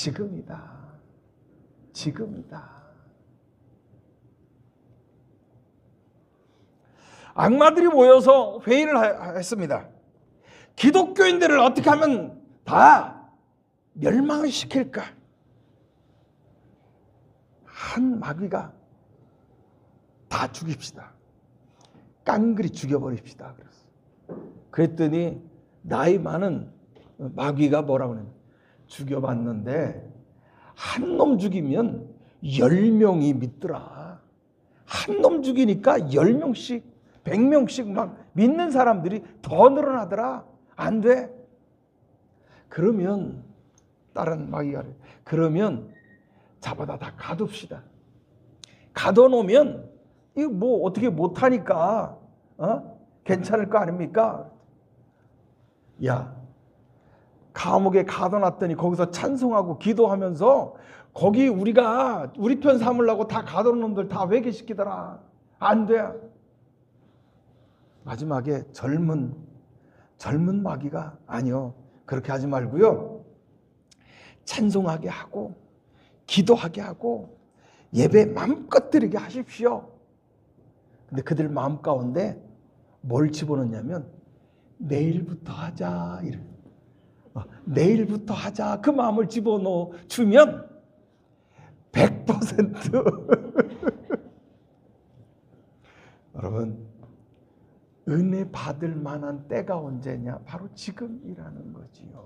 지금이다. 지금이다. 악마들이 모여서 회의를 하- 했습니다. 기독교인들을 어떻게 하면 다 멸망을 시킬까? 한 마귀가 다 죽입시다. 깡그리 죽여버립시다. 그랬더니 나이 많은 마귀가 뭐라고 그러냐. 죽여봤는데 한 놈 죽이면 열 명이 믿더라. 한 놈 죽이니까 열 명씩, 백 명씩 막 믿는 사람들이 더 늘어나더라. 안 돼. 그러면 다른 마귀가. 그러면 잡아다 다 가둡시다. 가둬놓으면 이거 뭐 어떻게 못하니까 어? 괜찮을 거 아닙니까? 야 감옥에 가둬놨더니 거기서 찬송하고 기도하면서 거기 우리가 우리 편 삼으려고 다 가둬놓은 놈들 다 회개시키더라. 안 돼. 마지막에 젊은 젊은 마귀가 아니요 그렇게 하지 말고요 찬송하게 하고 기도하게 하고 예배 마음껏 드리게 하십시오. 근데 그들 마음 가운데 뭘 집어넣냐면 내일부터 하자 이래. 어, 내일부터 하자. 그 마음을 집어넣어 주면 100% 여러분 은혜 받을 만한 때가 언제냐? 바로 지금이라는 거지요.